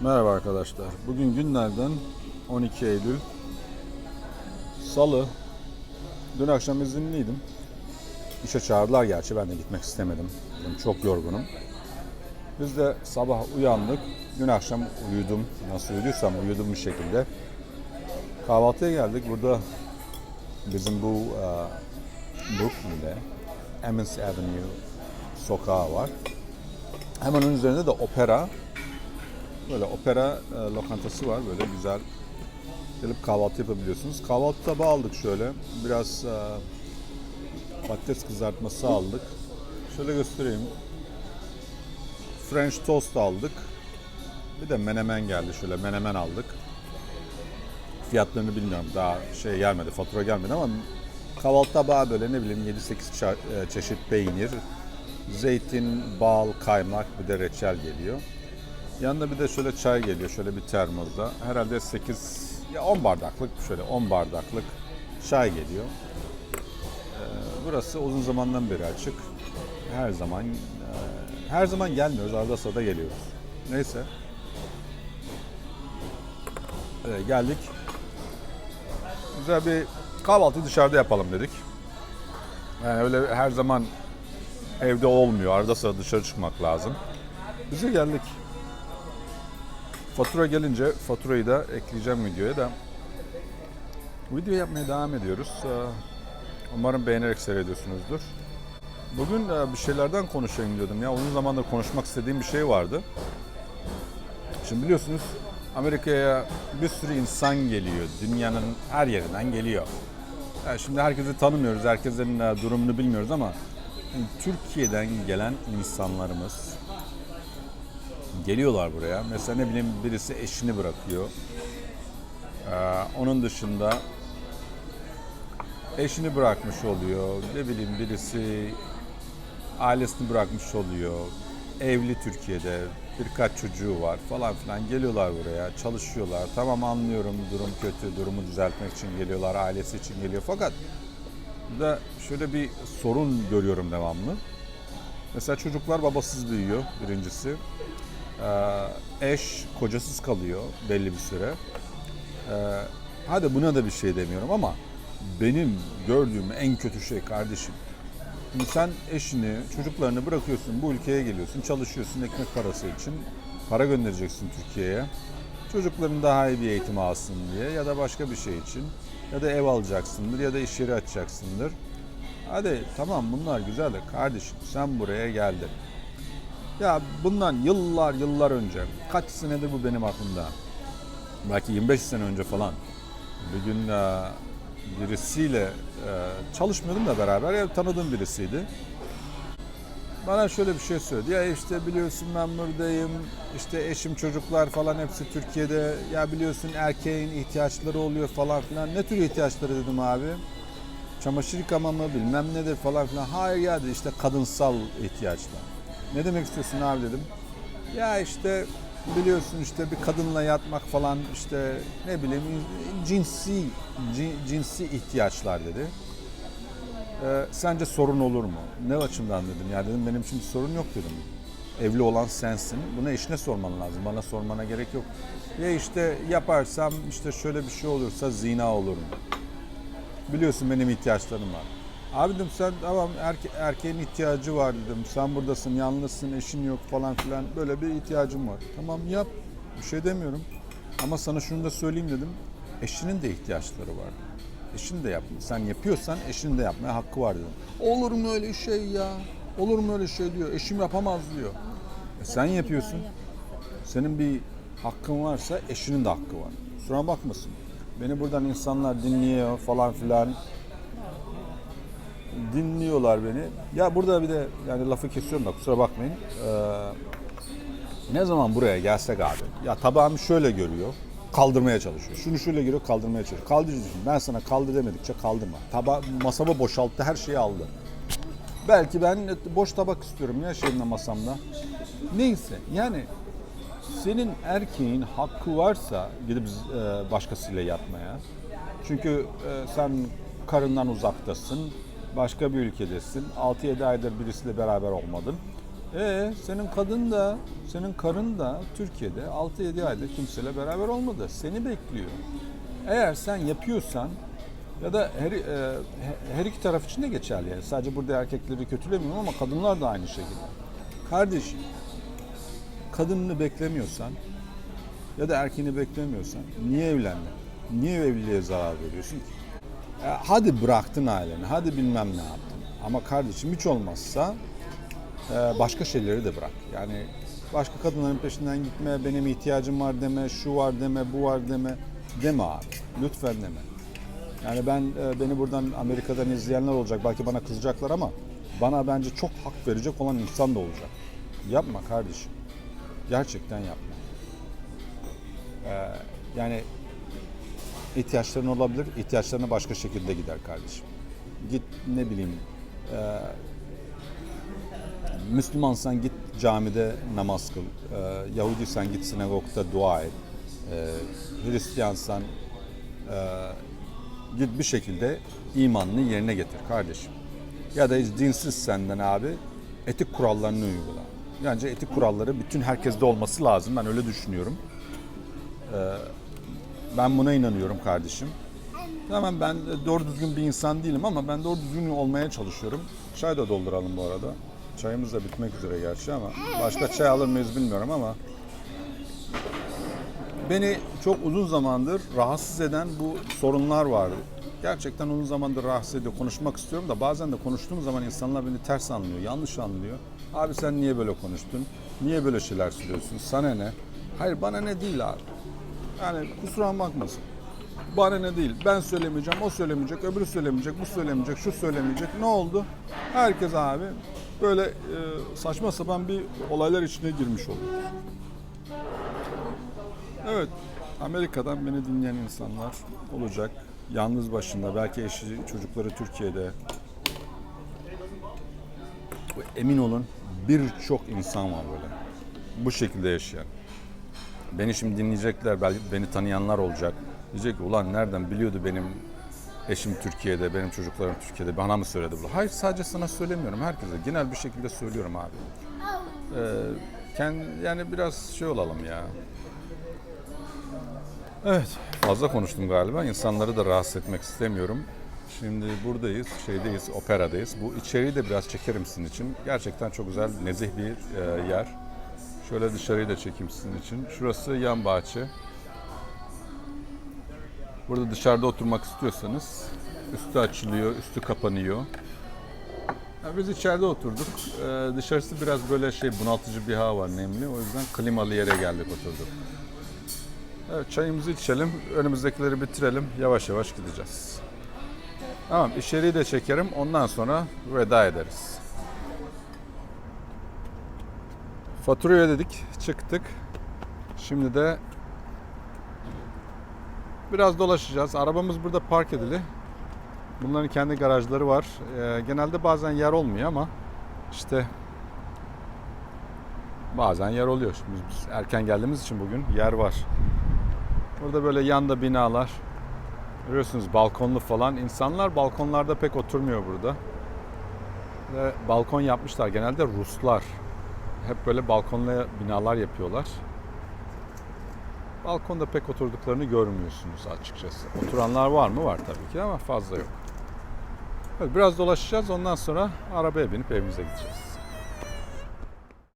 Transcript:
Merhaba arkadaşlar. Bugün günlerden 12 Eylül Salı. Dün akşam izinliydim. İşe çağırdılar gerçi ben de gitmek istemedim. Dedim çok yorgunum. Biz de sabah uyandık. Dün akşam uyudum. Nasıl uyuduysam uyudum bir şekilde. Kahvaltıya geldik. Burada bizim bu e, Brooklyn'de Emmons Avenue sokağı var. Hemen onun üzerinde de opera Böyle opera e, lokantası var böyle güzel. Gelip kahvaltı yapabiliyorsunuz. Kahvaltı tabağı aldık şöyle. Biraz e, patates kızartması aldık. Şöyle göstereyim. French toast aldık. Bir de menemen geldi şöyle menemen aldık. Fiyatlarını bilmiyorum daha şey gelmedi fatura gelmedi ama kahvaltı tabağı böyle ne bileyim 7-8 ça- e, çeşit peynir, zeytin, bal, kaymak bir de reçel geliyor. Yanında bir de şöyle çay geliyor şöyle bir termoda. Herhalde 8 ya 10 bardaklık şöyle 10 bardaklık çay geliyor. Ee, burası uzun zamandan beri açık. Her zaman e, her zaman gelmiyoruz. Arada sırada geliyoruz. Neyse. Ee, geldik. Güzel bir kahvaltı dışarıda yapalım dedik. Yani öyle her zaman evde olmuyor. Arada sırada dışarı çıkmak lazım. Bize geldik. Fatura gelince faturayı da ekleyeceğim videoya da. Video yapmaya devam ediyoruz. Ee, Umarım beğenerek seyrediyorsunuzdur. Bugün e, bir şeylerden konuşayım diyordum ya. Uzun zamandır konuşmak istediğim bir şey vardı. Şimdi biliyorsunuz Amerika'ya bir sürü insan geliyor. Dünyanın her yerinden geliyor. Yani şimdi herkesi tanımıyoruz, herkesin e, durumunu bilmiyoruz ama Türkiye'den gelen insanlarımız, geliyorlar buraya. Mesela ne bileyim birisi eşini bırakıyor. Ee, onun dışında eşini bırakmış oluyor. Ne bileyim birisi ailesini bırakmış oluyor. Evli Türkiye'de birkaç çocuğu var falan filan geliyorlar buraya çalışıyorlar. Tamam anlıyorum durum kötü durumu düzeltmek için geliyorlar ailesi için geliyor fakat da şöyle bir sorun görüyorum devamlı. Mesela çocuklar babasız büyüyor birincisi. Ee, eş kocasız kalıyor belli bir süre. Ee, hadi buna da bir şey demiyorum ama benim gördüğüm en kötü şey kardeşim. Şimdi sen eşini, çocuklarını bırakıyorsun, bu ülkeye geliyorsun, çalışıyorsun ekmek parası için. Para göndereceksin Türkiye'ye. Çocukların daha iyi bir eğitim alsın diye ya da başka bir şey için. Ya da ev alacaksındır ya da iş yeri açacaksındır. Hadi tamam bunlar güzel de kardeşim sen buraya geldin. Ya bundan yıllar yıllar önce, kaç senedir bu benim aklımda. Belki 25 sene önce falan. Bir gün e, birisiyle e, çalışmıyordum da beraber ya tanıdığım birisiydi. Bana şöyle bir şey söyledi. Ya işte biliyorsun ben buradayım. İşte eşim çocuklar falan hepsi Türkiye'de. Ya biliyorsun erkeğin ihtiyaçları oluyor falan filan. Ne tür ihtiyaçları dedim abi. Çamaşır yıkama mı bilmem nedir falan filan. Hayır ya dedi işte kadınsal ihtiyaçlar. Ne demek istiyorsun abi dedim. Ya işte biliyorsun işte bir kadınla yatmak falan işte ne bileyim cinsi cin- cinsi ihtiyaçlar dedi. Ee, sence sorun olur mu? Ne açımdan dedim. Ya dedim benim için bir sorun yok dedim. Evli olan sensin. Bunu eşine sorman lazım. Bana sormana gerek yok. Ya işte yaparsam işte şöyle bir şey olursa zina olur mu? Biliyorsun benim ihtiyaçlarım var. Abi dedim sen tamam erke, erkeğin ihtiyacı var dedim. Sen buradasın, yalnızsın, eşin yok falan filan. Böyle bir ihtiyacım var. Tamam yap. Bir şey demiyorum. Ama sana şunu da söyleyeyim dedim. Eşinin de ihtiyaçları var. Eşin de yap. Sen yapıyorsan eşinin de yapmaya hakkı var dedim. Olur mu öyle şey ya? Olur mu öyle şey diyor. Eşim yapamaz diyor. E sen yapıyorsun. Senin bir hakkın varsa eşinin de hakkı var. Kusura bakmasın. Beni buradan insanlar dinliyor falan filan dinliyorlar beni. Ya burada bir de yani lafı kesiyorum da kusura bakmayın. Ee, ne zaman buraya gelsek abi ya tabağımı şöyle görüyor kaldırmaya çalışıyor. Şunu şöyle görüyor kaldırmaya çalışıyor. Kaldırıcı ben sana kaldır demedikçe kaldırma. Taba masamı boşalttı her şeyi aldı. Belki ben boş tabak istiyorum ya şeyimde masamda. Neyse yani senin erkeğin hakkı varsa gidip e, başkasıyla yatmaya. Çünkü e, sen karından uzaktasın, başka bir ülkedesin, 6-7 aydır birisiyle beraber olmadın. E senin kadın da, senin karın da Türkiye'de 6-7 ayda kimseyle beraber olmadı. Seni bekliyor. Eğer sen yapıyorsan ya da her, e, her iki taraf için de geçerli yani. Sadece burada erkekleri kötülemiyorum ama kadınlar da aynı şekilde. Kardeşim, kadınını beklemiyorsan ya da erkeğini beklemiyorsan niye evlendin? Niye evliliğe zarar veriyorsun ki? E, hadi bıraktın aileni, hadi bilmem ne yaptın. Ama kardeşim hiç olmazsa e, başka şeyleri de bırak. Yani başka kadınların peşinden gitme, benim ihtiyacım var deme, şu var deme, bu var deme. Deme abi. Lütfen deme. Yani ben e, beni buradan Amerika'dan izleyenler olacak. Belki bana kızacaklar ama bana bence çok hak verecek olan insan da olacak. Yapma kardeşim. Gerçekten yapma. Ee, yani ihtiyaçların olabilir. ihtiyaçlarına başka şekilde gider kardeşim. Git ne bileyim e, Müslümansan git camide namaz kıl. E, Yahudiysen git sinagogda dua et. E, Hristiyansan e, git bir şekilde imanını yerine getir kardeşim. Ya da dinsiz senden abi etik kurallarını uygula. Bence etik kuralları bütün herkeste olması lazım. Ben öyle düşünüyorum. Ee, ben buna inanıyorum kardeşim. Tamam ben doğru düzgün bir insan değilim ama ben doğru düzgün olmaya çalışıyorum. Çay da dolduralım bu arada. Çayımız da bitmek üzere gerçi ama başka çay alır mıyız bilmiyorum ama beni çok uzun zamandır rahatsız eden bu sorunlar vardı. Gerçekten uzun zamandır rahatsız ediyor. Konuşmak istiyorum da bazen de konuştuğum zaman insanlar beni ters anlıyor, yanlış anlıyor. Abi sen niye böyle konuştun? Niye böyle şeyler söylüyorsun? Sana ne? Hayır bana ne değil abi. Yani kusura bakmasın. Bana ne değil. Ben söylemeyeceğim, o söylemeyecek, öbürü söylemeyecek, bu söylemeyecek, şu söylemeyecek. Ne oldu? Herkes abi böyle e, saçma sapan bir olaylar içine girmiş oldu. Evet, Amerika'dan beni dinleyen insanlar olacak. Yalnız başında, belki eşi, çocukları Türkiye'de. Emin olun birçok insan var böyle. Bu şekilde yaşayan. Beni şimdi dinleyecekler, belki beni tanıyanlar olacak. Diyecek ki ulan nereden biliyordu benim eşim Türkiye'de, benim çocuklarım Türkiye'de, bana mı söyledi bunu? Hayır sadece sana söylemiyorum, herkese. Genel bir şekilde söylüyorum abi. Ee, kendi, yani biraz şey olalım ya. Evet, fazla konuştum galiba. İnsanları da rahatsız etmek istemiyorum. Şimdi buradayız, şeydeyiz, operadayız. Bu içeriği de biraz çekerim sizin için. Gerçekten çok güzel, nezih bir e, yer. Şöyle dışarıyı da çekeyim sizin için. Şurası yan bahçe. Burada dışarıda oturmak istiyorsanız üstü açılıyor, üstü kapanıyor. Ya biz içeride oturduk. Ee, dışarısı biraz böyle şey bunaltıcı bir hava var nemli. O yüzden klimalı yere geldik oturduk. Evet, çayımızı içelim, önümüzdekileri bitirelim. Yavaş yavaş gideceğiz. Tamam, içeriği de çekerim. Ondan sonra veda ederiz. Faturayı ödedik, çıktık. Şimdi de biraz dolaşacağız. Arabamız burada park edili. Bunların kendi garajları var. Ee, genelde bazen yer olmuyor ama işte bazen yer oluyor. Şimdi biz erken geldiğimiz için bugün yer var. Burada böyle yanda binalar. Görüyorsunuz balkonlu falan. İnsanlar balkonlarda pek oturmuyor burada. Ve balkon yapmışlar. Genelde Ruslar. Hep böyle balkonlu binalar yapıyorlar. Balkonda pek oturduklarını görmüyorsunuz açıkçası. Oturanlar var mı? Var tabii ki ama fazla yok. Evet, biraz dolaşacağız. Ondan sonra arabaya binip evimize gideceğiz.